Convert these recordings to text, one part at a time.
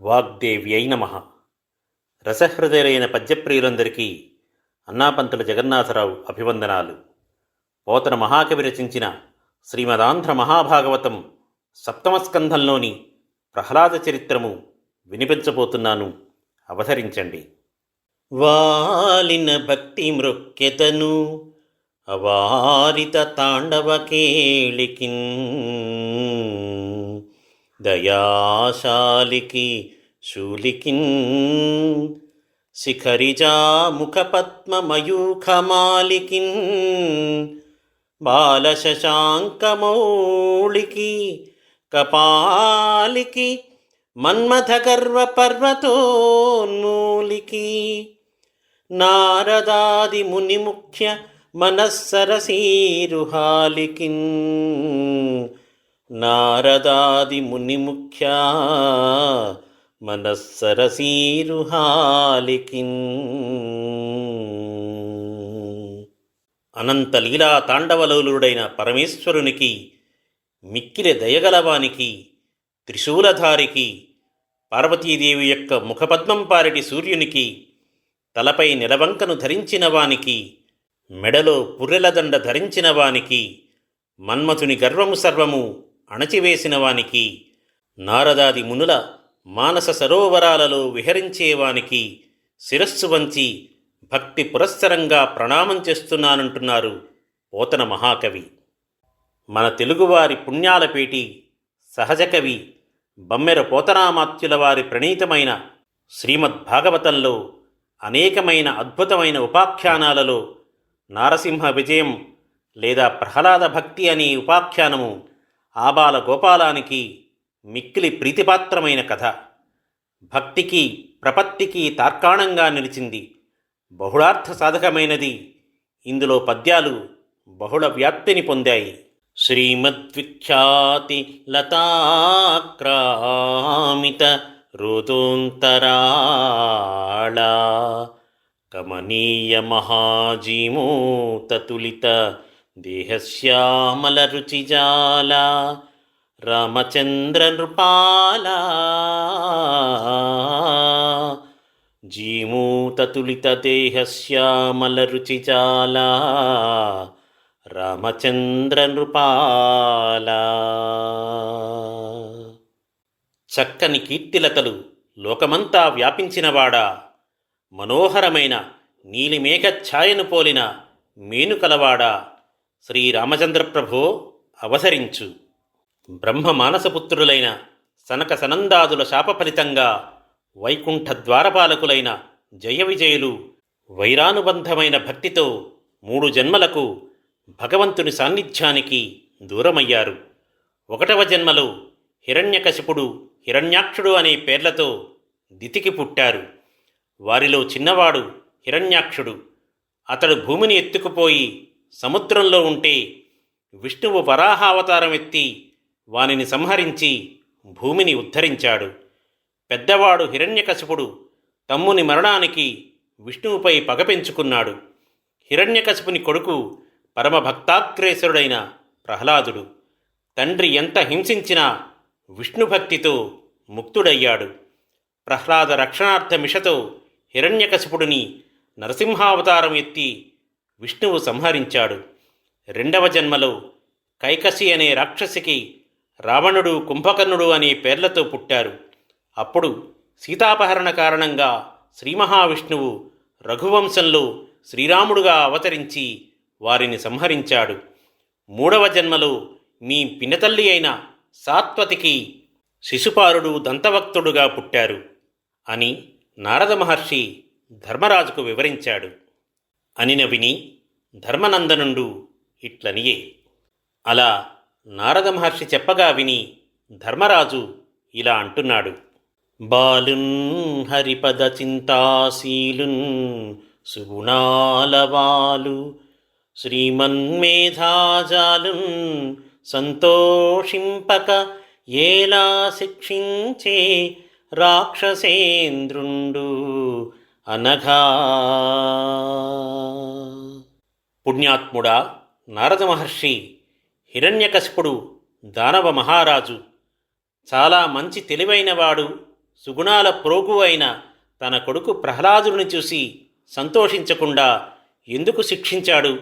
వాగ్దేవ్యై నమ. రసహృదయులైన పద్యప్రియులందరికీ అన్నాపంతుల జగన్నాథరావు అభివందనాలు. పోతన మహాకవి రచించిన శ్రీమదాంధ్ర మహాభాగవతం సప్తమ స్కంధంలోని ప్రహ్లాద చరిత్రము వినిపించబోతున్నాను. అవతరించండి. వాలిన భక్తి మృక్కెతను అవారిత తాండవ కేళికిన్. దయాశాలికి శూలికిన్ శిఖరిజాముఖపద్మయూఖమాలికిన్ బాలశశాంకమౌళికి కపాలికి మన్మథగర్వపర్వతోన్మూలికి నారదాదిమునిముఖ్య మనస్సరసీరుహాలికిన్ నారదాది మనస్సరసీరుహాలికిన్. అనంత లీలా తాండవలోలుడైన పరమేశ్వరునికి మిక్కిలి దయగలవానికి త్రిశూలధారికి పార్వతీదేవి యొక్క ముఖపద్మం పారిటి సూర్యునికి తలపై నిలవంకను ధరించిన వానికి మెడలో పుర్రెలదండ ధరించిన వానికి మన్మథుని గర్వము సర్వము అణచివేసిన వానికి నారదాది మునుల మానస సరోవరాలలో విహరించేవానికి శిరస్సు వంచి భక్తి పురస్సరంగా ప్రణామం చేస్తున్నానంటున్నారు పోతన మహాకవి. మన తెలుగువారి పుణ్యాలపేటి సహజకవి బమ్మెర పోతనామాత్యుల వారి ప్రణీతమైన శ్రీమద్భాగవతంలో అనేకమైన అద్భుతమైన ఉపాఖ్యానాలలో నారసింహ విజయం లేదా ప్రహ్లాద భక్తి అనే ఉపాఖ్యానము ఆబాల గోపాలానికి మిక్కిలి ప్రీతిపాత్రమైన కథ. భక్తికి ప్రపత్తికి తార్కాణంగా నిలిచింది బహుళార్థ సాధకమైనది. ఇందులో పద్యాలు బహుళ వ్యాప్తిని పొందాయి. శ్రీమద్విఖ్యాతి లతాక్రామిత ఋతోంతరాళ కమనీయ మహాజీమూతతులిత దేహశ్యామలరుచిజాల రామచంద్ర నృపాల జీమూతతులిత దేహశ్యామల రామచంద్ర నృపాల చక్కని కీర్తిలతలు లోకమంతా వ్యాపించినవాడా. మనోహరమైన నీలిమేఘ ఛాయను పోలిన మేనుకలవాడా. శ్రీరామచంద్రప్రభో అవసరించు. బ్రహ్మ మానసపుత్రులైన సనక సనందాదుల శాప ఫలితంగా వైకుంఠ ద్వారపాలకులైన జయ విజయులు వైరానుబంధమైన భక్తితో మూడు జన్మలకు భగవంతుని సాన్నిధ్యానికి దూరమయ్యారు. ఒకటవ జన్మలో హిరణ్యకశిపుడు హిరణ్యాక్షుడు అనే పేర్లతో దితికి పుట్టారు. వారిలో చిన్నవాడు హిరణ్యాక్షుడు. అతడు భూమిని ఎత్తుకుపోయి సముద్రంలో ఉంటే విష్ణువు వరాహావతారం ఎత్తి వానిని సంహరించి భూమిని ఉద్ధరించాడు. పెద్దవాడు హిరణ్యకశిపుడు తమ్ముని మరణానికి విష్ణువుపై పగ పెంచుకున్నాడు. హిరణ్యకశిపుని కొడుకు పరమభక్తాక్రేశ్వరుడైన ప్రహ్లాదుడు. తండ్రి ఎంత హింసించినా విష్ణుభక్తితో ముక్తుడయ్యాడు. ప్రహ్లాద రక్షణార్థ మిషతో హిరణ్యకశిపుడిని నరసింహావతారం ఎత్తి విష్ణువు సంహరించాడు. రెండవ జన్మలో కైకసి అనే రాక్షసికి రావణుడు కుంభకర్ణుడు అనే పేర్లతో పుట్టారు. అప్పుడు సీతాపహరణ కారణంగా శ్రీ మహావిష్ణువు రఘువంశంలో శ్రీరాముడుగా అవతరించి వారిని సంహరించాడు. మూడవ జన్మలో మీ పినతల్లి అయిన సాత్వతికి శిశుపాలుడు దంతవక్తుడుగా పుట్టారు అని నారద మహర్షి ధర్మరాజుకు వివరించాడు. అని విని ధర్మనందనుండు ఇట్లనియే. అలా నారద మహర్షి చెప్పగా విని ధర్మరాజు ఇలా అంటున్నాడు. బాలున్ హరిపద చింతాశీలున్ సుగుణాలవాలు శ్రీమన్మేధాజాలున్ సంతోషింపక ఏలా శిక్షించే రాక్షసేంద్రుండు అనఘా. పుణ్యాత్ముడా నారద మహర్షి హిరణ్యకశిపుడు దానవ మహారాజు. చాలా మంచి తెలివైనవాడు సుగుణాల ప్రోగు అయిన తన కొడుకు ప్రహ్లాదుని చూసి సంతోషించకుండా ఎందుకు శిక్షించాడు?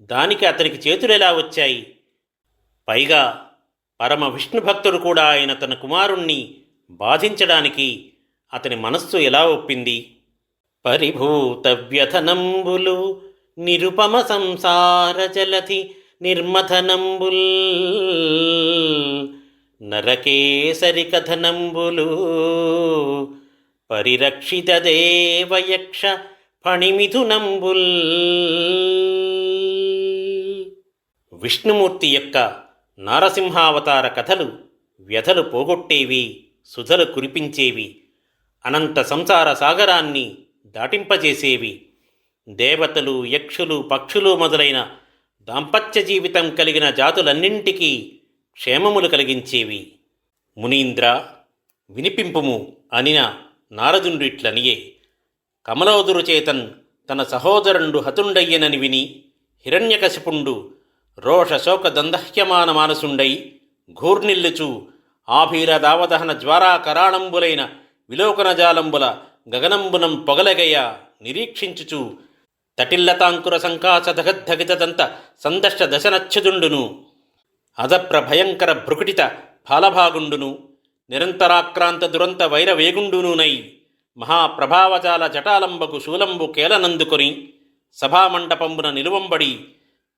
దానికి అతనికి చేతులెలా వచ్చాయి? పైగా పరమ విష్ణు భక్తుడు కూడా ఆయన తన కుమారుణ్ణి బాధించడానికి అతని మనస్సు ఎలా ఒప్పింది? పరిభూత వ్యథనంబులు నిరుపమ సంసార జలధి నిర్మథనంబుల్. నరకేసరి కథనంబులు. పరిరక్షిత దేవయక్ష ఫణిమిథునంబుల్. విష్ణుమూర్తి యొక్క నారసింహావతార కథలు వ్యధలు పోగొట్టేవి సుధలు కురిపించేవి అనంత సంసార సాగరాన్ని దాటింపజేసేవి. దేవతలు యక్షులు పక్షులు మొదలైన దాంపత్య జీవితం కలిగిన జాతులన్నింటికీ క్షేమములు కలిగించేవి. మునీంద్ర వినిపింపుము అనిన నారదుండిట్లనియే. కమలోదురు చేతన్ తన సహోదరుండు హతుండయ్యనని విని హిరణ్యకశిపుండు రోషశోక దందహ్యమాన మానసుండై ఘూర్నిల్లుచు ఆభీర దావదహన జ్వారా కరాళంబులైన విలోకనజాలంబుల గగనంబునం పొగలగయ నిరీక్షించుచు తటిల్లతాంకుర సంకాస దగద్ధగితదంత సందష్ట దశనచ్చుదుండును అదప్ర భయంకర భృకుటిత ఫాలభాగుండును. నిరంతరాక్రాంత దురంత వైరవేగుండునునై మహాప్రభావజాల జటాలంబకు శూలంబు కేలనందుకొని. సభామండపంబున నిలువంబడి.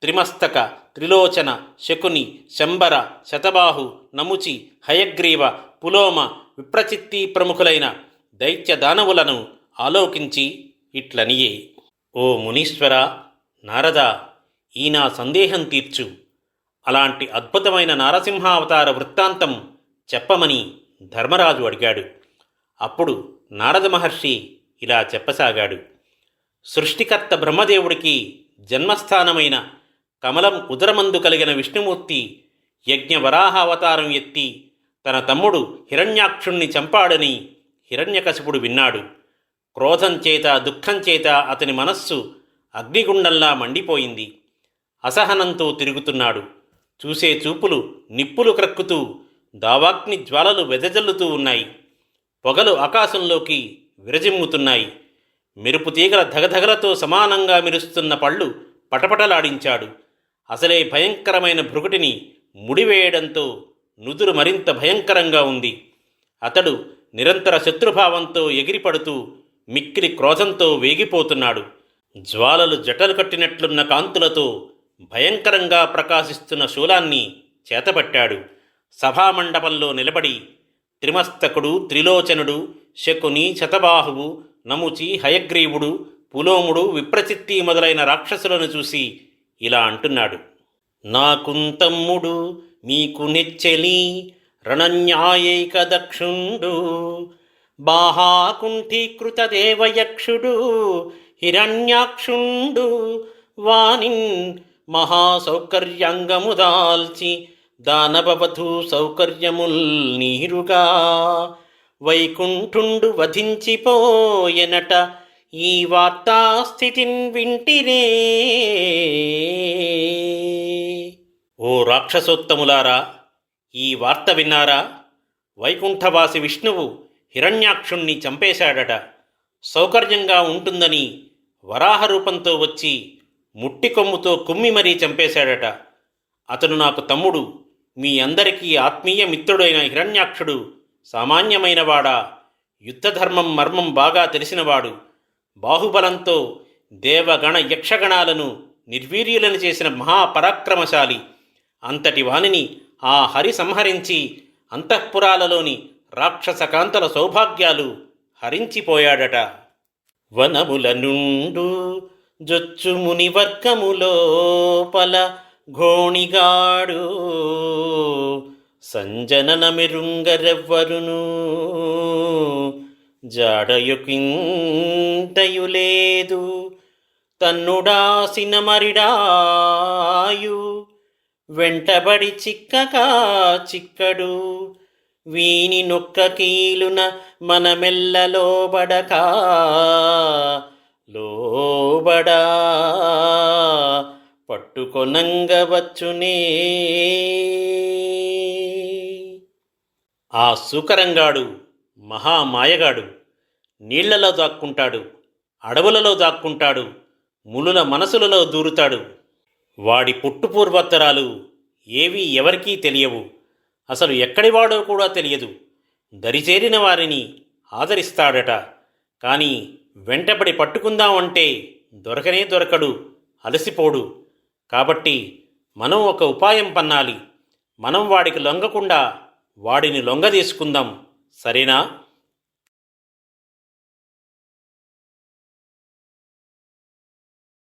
త్రిమస్తక త్రిలోచన శకుని శంబర శతబాహు నముచి హయగ్రీవ పులోమ విప్రచిత్తి ప్రముఖులైన దైత్య దానవులను ఆలోకించి ఇట్లనియే. ఓ మునీశ్వర నారద ఈ నా సందేహం తీర్చు. అలాంటి అద్భుతమైన నారసింహావతార వృత్తాంతం చెప్పమని ధర్మరాజు అడిగాడు. అప్పుడు నారద మహర్షి ఇలా చెప్పసాగాడు. సృష్టికర్త బ్రహ్మదేవుడికి జన్మస్థానమైన కమలం ఉదరమందు కలిగిన విష్ణుమూర్తి యజ్ఞ వరాహ అవతారం ఎత్తి తన తమ్ముడు హిరణ్యాక్షుణ్ణి చంపాడని హిరణ్యకశిపుడు విన్నాడు. క్రోధం చేత దుఃఖం చేత అతని మనస్సు అగ్నిగుండంలా మండిపోయింది. అసహనంతో తిరుగుతున్నాడు. చూసే చూపులు నిప్పులు క్రక్కుతూ దావాగ్ని జ్వాలలు వెదజల్లుతూ ఉన్నాయి. పొగలు ఆకాశంలోకి విరజిమ్ముతున్నాయి. మెరుపు తీగల ధగధగలతో సమానంగా మెరుస్తున్న పళ్ళు పటపటలాడించాడు. అసలే భయంకరమైన భృగుటిని ముడివేయడంతో నుదురు మరింత భయంకరంగా ఉంది. అతడు నిరంతర శత్రుభావంతో ఎగిరిపడుతూ మిక్కిలి క్రోధంతో వేగిపోతున్నాడు. జ్వాలలు జటలు కట్టినట్లున్న కాంతులతో భయంకరంగా ప్రకాశిస్తున్న శూలాన్ని చేతపట్టాడు సభామండపంలో నిలబడి త్రిమస్తకుడు త్రిలోచనుడు శకుని శతబాహువు నముచి హయగ్రీవుడు పులోముడు విప్రచిత్తి మొదలైన రాక్షసులను చూసి ఇలా అంటున్నాడు. నాకుంతమ్ముడు మీకు నెచ్చెలి రణన్యాయైక దక్షుండు బాహాకుంఠీకృత దేవయక్షుడు హిరణ్యాక్షుండు వానిన్ మహాసౌకర్యంగముదాల్చి దానవవధూ సౌకర్యముల్ నీరుగా. వైకుంఠుండు వధించిపోయెనట ఈ వార్తాస్థితిన్ వింటిరే. ఓ రాక్షసోత్తములారా ఈ వార్త విన్నారా? వైకుంఠవాసి విష్ణువు హిరణ్యాక్షుణ్ణి చంపేశాడట. సౌకర్యంగా ఉంటుందని వరాహ రూపంతో వచ్చి ముట్టి కొమ్ముతో కుమ్మి మరీ చంపేశాడట. అతను నాకు తమ్ముడు మీ అందరికీ ఆత్మీయ మిత్రుడైన హిరణ్యాక్షుడు సామాన్యమైనవాడా యుద్ధధర్మం మర్మం బాగా తెలిసినవాడు బాహుబలంతో దేవగణ యక్షగణాలను నిర్వీర్యులను చేసిన మహాపరాక్రమశాలి. అంతటి వానిని ఆ హరి సంహరించి అంతఃపురాలలోని రాక్షస కాంతల సౌభాగ్యాలు హరించిపోయాడట. వనముల నుండు జొచ్చు మునివర్గములోపల ఘోణిగాడు సంజనన మెరుంగరెవ్వరును జాడయుకింతయులేదు తన్నుడాసిన మరిడాయు వెంటబడి చిక్కగా చిక్కడు వీని నొక్క కీలున మనమెల్లలోబడక లోబడా. పట్టుకొనంగవచ్చునే. ఆ సుకరంగాడు మహా మాయగాడు నీళ్ళలో దాక్కుంటాడు అడవులలో దాక్కుంటాడు ములుల మనసులలో దూరుతాడు. వాడి పుట్టుపూర్వత్తరాలు ఏవీ ఎవరికీ తెలియవు. అసలు ఎక్కడివాడో కూడా తెలియదు. దరిచేరిన వారిని ఆదరిస్తాడట. కానీ వెంటబడి పట్టుకుందామంటే దొరకనే దొరకడు అలసిపోడు. కాబట్టి మనం ఒక ఉపాయం పన్నాలి. మనం వాడికి లొంగకుండా వాడిని లొంగదీసుకుందాం. సరేనా?